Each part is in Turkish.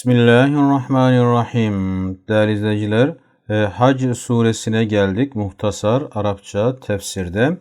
Bismillahirrahmanirrahim. Değerli izleyiciler, e, Hac suresine geldik. Muhtasar Arapça tefsirde.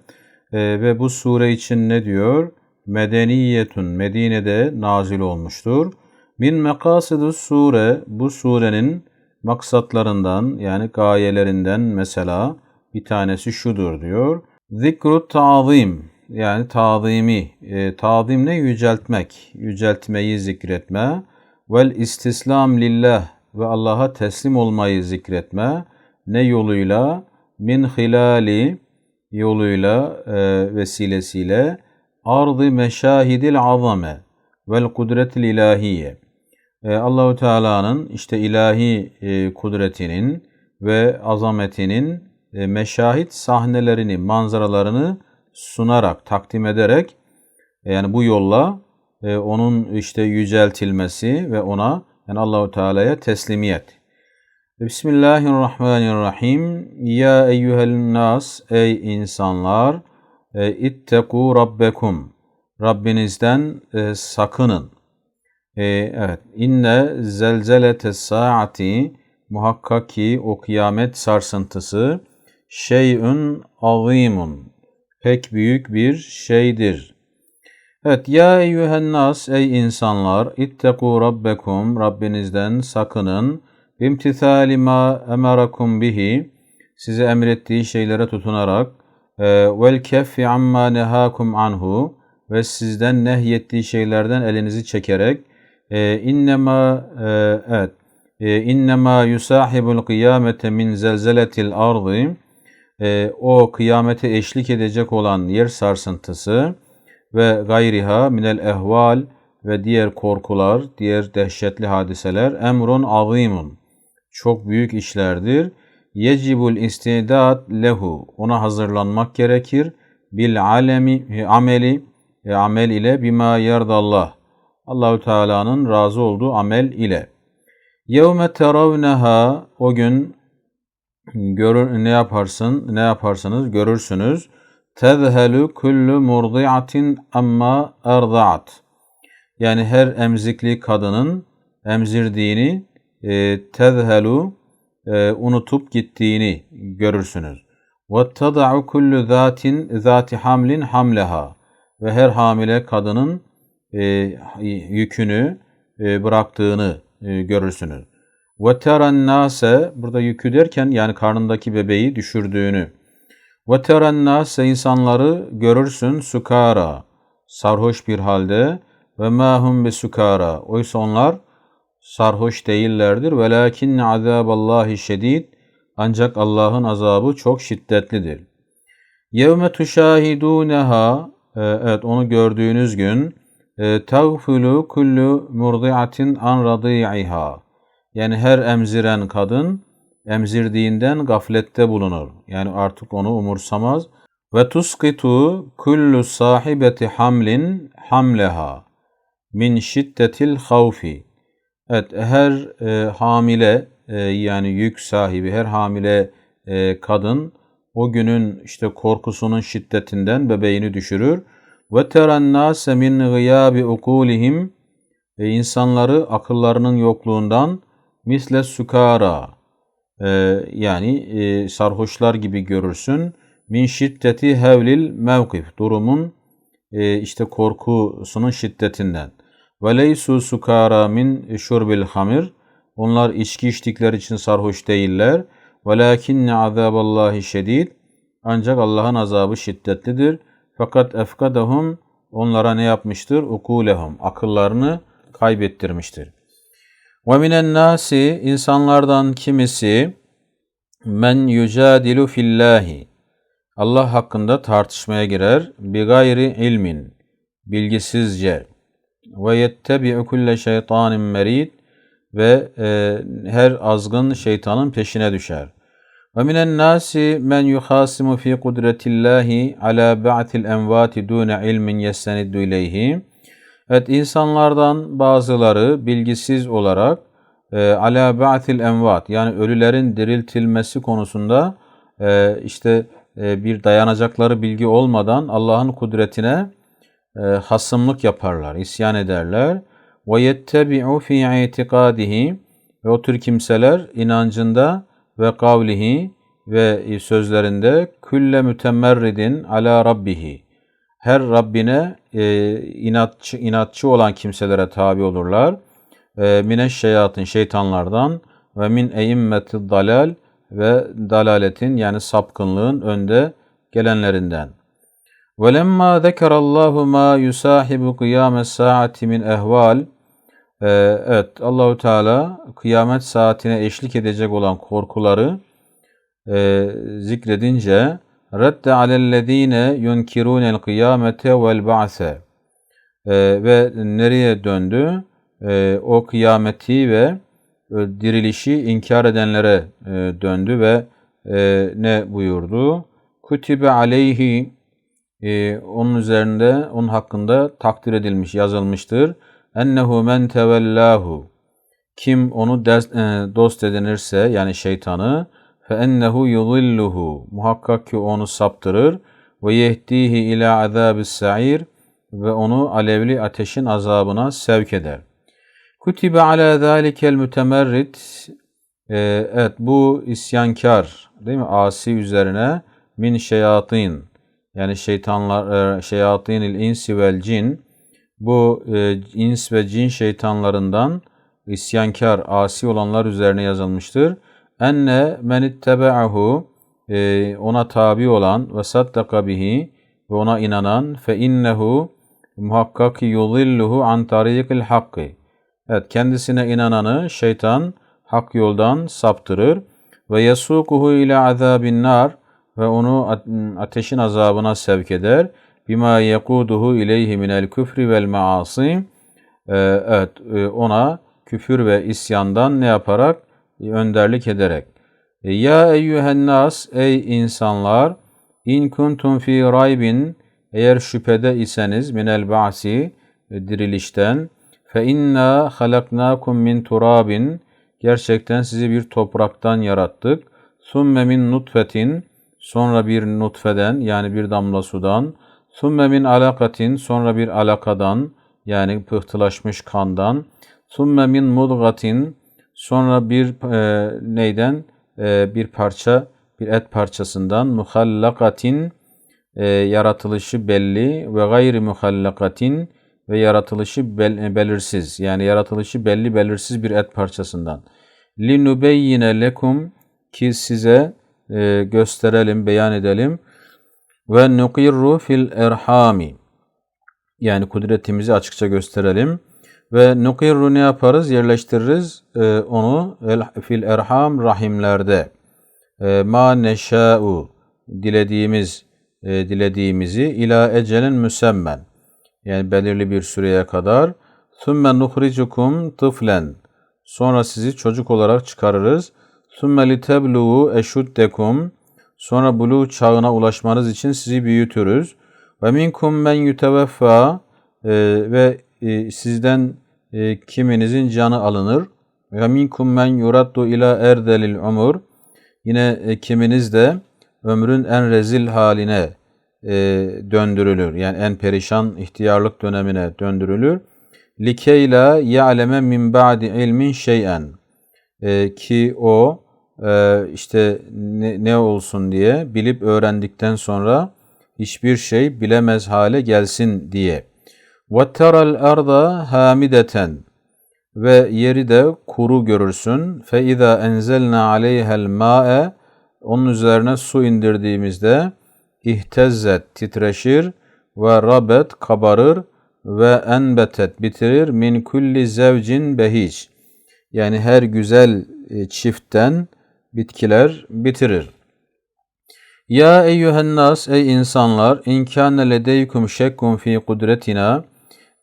E, ve bu sure için ne diyor? Medeniyetun, Medine'de nazil olmuştur. Min mekasidu sure, bu surenin maksatlarından yani gayelerinden mesela bir tanesi şudur diyor. Zikru ta'zim, yani tazimi, e, tazim ne? Yüceltmek, yüceltmeyi zikretme vel istislam lillah ve Allah'a teslim olmayı zikretme ne yoluyla? Min hilali yoluyla e, vesilesiyle. Ardı meşahidil azame vel kudretil ilahiye. E, Allahu Teala'nın işte ilahi e, kudretinin ve azametinin e, meşahit sahnelerini, manzaralarını sunarak, takdim ederek e, yani bu yolla e, onun işte yüceltilmesi ve ona yani Allahu Teala'ya teslimiyet. Bismillahirrahmanirrahim. Ya eyyuhel nas ey insanlar e, itteku rabbekum. Rabbinizden e, sakının. E, evet. İnne zelzelete saati muhakkak ki o kıyamet sarsıntısı şeyün azimun pek büyük bir şeydir. Evet ya eyyühen nas ey insanlar itteku rabbekum Rabbinizden sakının. Bimtithali ma emarakum bihi size emrettiği şeylere tutunarak e, vel keffi amma nehakum anhu ve sizden nehyettiği şeylerden elinizi çekerek e, innema e, evet e, innema yusahibul kıyamete min zelzeletil ardı e, o kıyamete eşlik edecek olan yer sarsıntısı ve gayriha minel ehval ve diğer korkular, diğer dehşetli hadiseler emrun azimun. Çok büyük işlerdir. Yecibul istidat lehu. Ona hazırlanmak gerekir. Bil alemi ameli e, amel ile bima yerdallah. Allahu Teala'nın razı olduğu amel ile. Yevme teravneha o gün görür ne yaparsın ne yaparsınız görürsünüz tezhelu kullu murdiatin amma erdaat. Yani her emzikli kadının emzirdiğini e, tezhelu e, unutup gittiğini görürsünüz. Ve tada'u kullu zatin zati hamlin hamleha. Ve her hamile kadının e, yükünü e, bıraktığını e, görürsünüz. Ve teren nase burada yükü derken yani karnındaki bebeği düşürdüğünü ve terennâse insanları görürsün sukara, sarhoş bir halde ve mahum bi sukara. Oysa onlar sarhoş değillerdir. Velakin azaballahi şedid. Ancak Allah'ın azabı çok şiddetlidir. Yevme tuşahiduneha evet onu gördüğünüz gün tağfulu kullu murdiatin an radi'iha yani her emziren kadın emzirdiğinden gaflette bulunur. Yani artık onu umursamaz. Ve tuskitu kullu sahibeti hamlin hamleha min şiddetil havfi. Evet her e, hamile e, yani yük sahibi her hamile e, kadın o günün işte korkusunun şiddetinden bebeğini düşürür. Ve teren nase min gıyabi ukulihim e, insanları akıllarının yokluğundan misle sukara yani e, sarhoşlar gibi görürsün. Min şiddeti hevlil mevkif durumun e, işte korkusunun şiddetinden. Ve leysu sukara min şurbil hamir onlar içki içtikleri için sarhoş değiller. Velakinne azaballahi şedid ancak Allah'ın azabı şiddetlidir. Fakat efkadahum onlara ne yapmıştır? Ukulehum akıllarını kaybettirmiştir. Ve minen nasi insanlardan kimisi men yücadilu fillahi Allah hakkında tartışmaya girer bi ilmin bilgisizce ve yettebi'u kulle şeytanin merid ve e, her azgın şeytanın peşine düşer. Ve minen nasi men yuhasimu fi kudretillahi ala ba'til envati dune ilmin yesteniddu ileyhi. Evet insanlardan bazıları bilgisiz olarak e, ala ba'til envat yani ölülerin diriltilmesi konusunda e, işte e, bir dayanacakları bilgi olmadan Allah'ın kudretine e, hasımlık yaparlar, isyan ederler. ve yettebi'u fi itikadihi ve o tür kimseler inancında ve kavlihi ve sözlerinde külle mütemerridin ala rabbihi her Rabbine e, inatçı, inatçı olan kimselere tabi olurlar. E, Mine şeyatın şeytanlardan ve min eyimmeti dalal ve dalaletin yani sapkınlığın önde gelenlerinden. وَلَمَّا ذَكَرَ اللّٰهُ مَا يُسَاحِبُ قِيَامَ السَّاعَةِ مِنْ اَهْوَالٍ ee, evet Allahu Teala kıyamet saatine eşlik edecek olan korkuları e, zikredince redde alellezine yunkirunel kıyamete vel ba'se ee, ve nereye döndü? E, o kıyameti ve e, dirilişi inkar edenlere e, döndü ve e, ne buyurdu? Kutibe aleyhi onun üzerinde, onun hakkında takdir edilmiş, yazılmıştır ennehu men tevellahu kim onu dost edinirse yani şeytanı fe ennehu muhakkak ki onu saptırır ve yehdihi ila azabis sa'ir ve onu alevli ateşin azabına sevk eder. Kutibe ala zalikel mütemerrit ee, evet bu isyankar değil mi? Asi üzerine min şeyatin yani şeytanlar e, şeyatinil insi vel cin bu e, ins ve cin şeytanlarından isyankar, asi olanlar üzerine yazılmıştır. Enne men ittebe'ahu e, ona tabi olan ve saddaka bihi ve ona inanan fe innehu muhakkak yudilluhu an tarikil hakkı. Evet kendisine inananı şeytan hak yoldan saptırır ve yasukuhu ile azabin nar ve onu ateşin azabına sevk eder bima yekuduhu ileyhi minel küfri vel maasi ee, evet e, ona küfür ve isyandan ne yaparak önderlik ederek e, ya eyyühen nas ey insanlar in kuntum fi raybin eğer şüphede iseniz minel ba'si e, dirilişten fe inna halaknakum min turabin gerçekten sizi bir topraktan yarattık. Summe min nutfetin sonra bir nutfeden yani bir damla sudan Sümme min alakatin sonra bir alakadan yani pıhtılaşmış kandan. Sümme min mudgatin sonra bir e, neyden e, bir parça bir et parçasından muhallakatin e, yaratılışı belli ve gayri muhallakatin ve yaratılışı bel, belirsiz yani yaratılışı belli belirsiz bir et parçasından. Linubeyyine lekum ki size e, gösterelim, beyan edelim ve nukirru fil erhami yani kudretimizi açıkça gösterelim. Ve nukirru ne yaparız? Yerleştiririz e, onu fil erham rahimlerde. E, ma neşâ'u dilediğimiz e, dilediğimizi ila ecelin müsemmen yani belirli bir süreye kadar thumme nuhricukum tıflen sonra sizi çocuk olarak çıkarırız. Thumme litebluğu eşuddekum Sonra bulu çağına ulaşmanız için sizi büyütürüz. Ve minkum men yuteveffa e, ve e, sizden e, kiminizin canı alınır. Ve minkum men yuraddu ila erdelil umur. Yine e, kiminiz de ömrün en rezil haline e, döndürülür. Yani en perişan ihtiyarlık dönemine döndürülür. Likeyla ya'leme min ba'di ilmin şey'en. E, ki o işte ne, ne olsun diye bilip öğrendikten sonra hiçbir şey bilemez hale gelsin diye. وَتَّرَ الْاَرْضَ هَامِدَةً Ve yeri de kuru görürsün. فَاِذَا اَنْزَلْنَا عَلَيْهَا الْمَاءَ Onun üzerine su indirdiğimizde ihtezzet titreşir ve rabet kabarır ve enbetet bitirir min kulli zevcin behiç. Yani her güzel e, çiftten bitkiler bitirir. Ya eyyühen nas ey insanlar in kâne ledeykum şekkun fi kudretina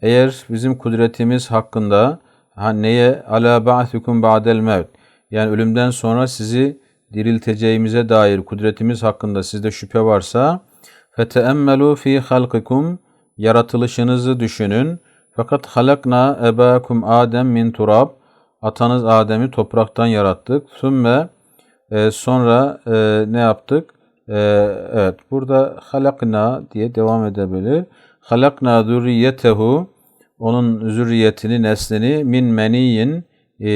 eğer bizim kudretimiz hakkında ha, neye ala ba'thukum ba'del mevt yani ölümden sonra sizi dirilteceğimize dair kudretimiz hakkında sizde şüphe varsa feteemmelu fi halkikum yaratılışınızı düşünün. Fakat halakna ebakum Adem min turab atanız Adem'i topraktan yarattık. Sümme e, sonra e, ne yaptık? E, evet burada halakna diye devam edebilir. Halakna zürriyetehu onun zürriyetini, neslini min meniyin e,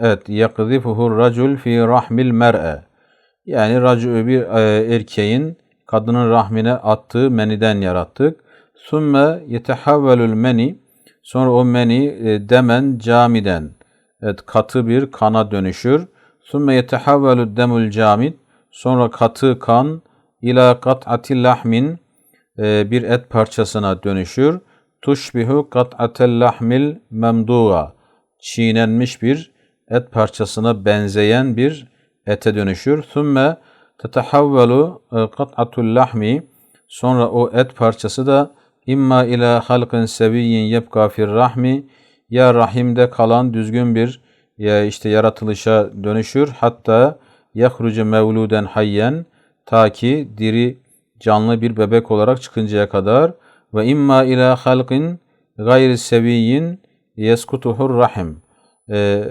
evet yakzifuhu racul fi rahmil mer'e yani racü bir e, erkeğin kadının rahmine attığı meniden yarattık. Sümme yetehavvelül meni sonra o meni e, demen camiden evet katı bir kana dönüşür. Sümme yetehavvelü demul camid sonra katı kan ila kat'atil lahmin e, bir et parçasına dönüşür. Tuşbihu kat'atel lahmil memduğa çiğnenmiş bir et parçasına benzeyen bir ete dönüşür. Sümme tetehavvelu e, kat'atul lahmi sonra o et parçası da imma ila halkın seviyyin yebka fir rahmi ya rahimde kalan düzgün bir ya işte yaratılışa dönüşür hatta yahrucu mevluden hayyen ta ki diri canlı bir bebek olarak çıkıncaya kadar ve imma ila halkin gayri seviyyin yeskutuhur rahim e,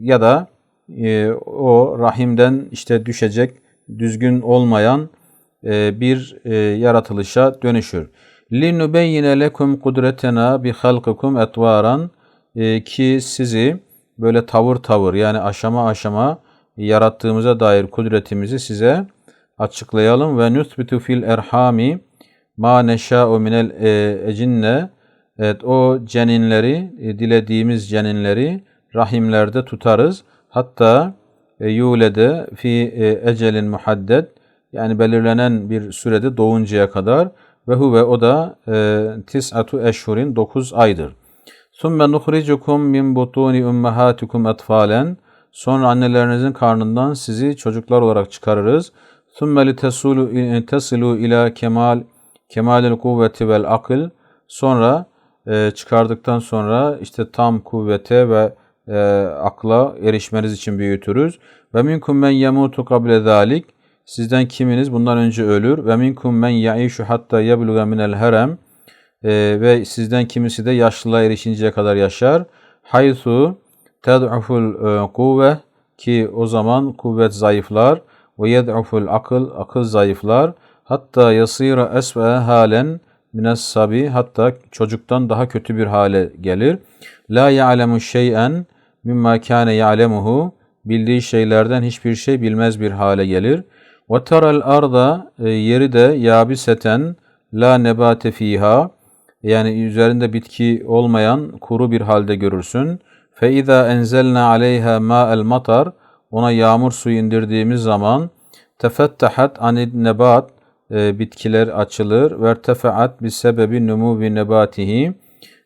ya da e, o rahimden işte düşecek düzgün olmayan e, bir e, yaratılışa dönüşür. لِنُبَيِّنَ lekum kudretena bi halkikum etvaran e, ki sizi böyle tavır tavır yani aşama aşama yarattığımıza dair kudretimizi size açıklayalım ve nusbitu fil erhami ma neşa'u minel e, ecinne evet o ceninleri e, dilediğimiz ceninleri rahimlerde tutarız. Hatta e, yulede fi ecelin muhaddet yani belirlenen bir sürede doğuncaya kadar ve huve o da tis'atu eşhurin 9 aydır. Sümme nuhricukum min butuni ummahatikum etfalen sonra annelerinizin karnından sizi çocuklar olarak çıkarırız. Sümme litesulu tesilu ila kemal kemalil kuvveti vel akıl sonra e, çıkardıktan sonra işte tam kuvvete ve e, akla erişmeniz için büyütürüz. Ve minkum men yemutu kable zalik. Sizden kiminiz bundan önce ölür. Ve minkum men yaişu hatta yebluga minel herem. E, ve sizden kimisi de yaşlılığa erişinceye kadar yaşar. Haythu ted'uful e, kuvve ki o zaman kuvvet zayıflar ve yed'uful akıl akıl zayıflar hatta yasira esve halen mines sabi hatta çocuktan daha kötü bir hale gelir. La ya'lemu şey'en mimma kâne ya'lemuhu bildiği şeylerden hiçbir şey bilmez bir hale gelir. Ve teral arda e, yeri de yabiseten la nebate fiha yani üzerinde bitki olmayan kuru bir halde görürsün. Fe iza enzelna aleyha ma'el matar ona yağmur suyu indirdiğimiz zaman tefettahat anid nebat e, bitkiler açılır ve ertefaat bir sebebi numuvi nebatihi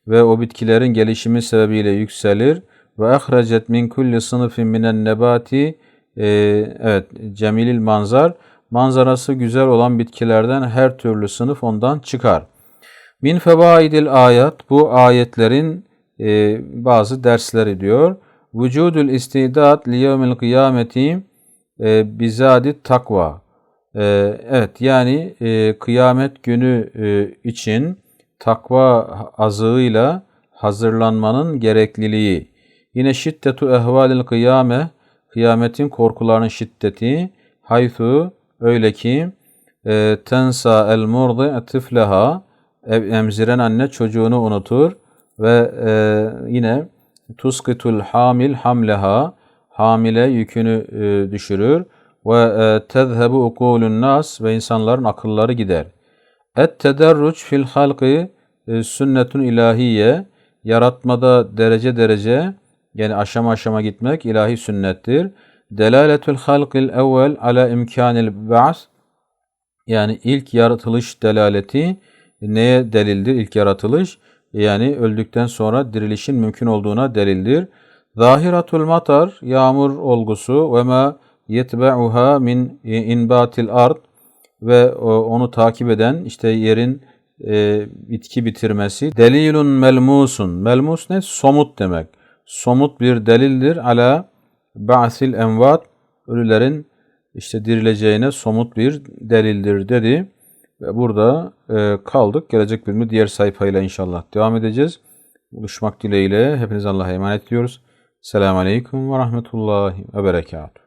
ve o bitkilerin gelişimi sebebiyle yükselir ve ahrecet min kulli sınıfin minen nebati e, evet cemilil manzar manzarası güzel olan bitkilerden her türlü sınıf ondan çıkar. Min fevaidil ayat bu ayetlerin e, bazı dersleri diyor. Vücudul istidat liyevmil kıyameti e, bizadi takva. E, evet yani e, kıyamet günü e, için takva azığıyla hazırlanmanın gerekliliği. Yine şiddetu ehvalil kıyame, kıyametin korkularının şiddeti, haythu öyle ki e, tensa el murdi tifleha, emziren anne çocuğunu unutur ve e, yine tuskitul hamil hamleha, hamile yükünü e, düşürür ve e, tezhebu ukulun nas ve insanların akılları gider. Et tederruç fil halqi e, sünnetun ilahiye, yaratmada derece derece yani aşama aşama gitmek ilahi sünnettir. Delaletül halqil evvel ala imkanil ba'as yani ilk yaratılış delaleti neye delildir? İlk yaratılış yani öldükten sonra dirilişin mümkün olduğuna delildir. Zahiratul matar yağmur olgusu ve ma yetbe'uha min inbatil ard ve onu takip eden işte yerin e, bitki bitirmesi. Delilun melmusun. Melmus ne? Somut demek somut bir delildir ala ba'sil envat ölülerin işte dirileceğine somut bir delildir dedi. Ve burada e, kaldık. Gelecek bölümü diğer sayfayla inşallah devam edeceğiz. Buluşmak dileğiyle hepiniz Allah'a emanet ediyoruz. Selamun Aleyküm ve Rahmetullahi ve Berekatuhu.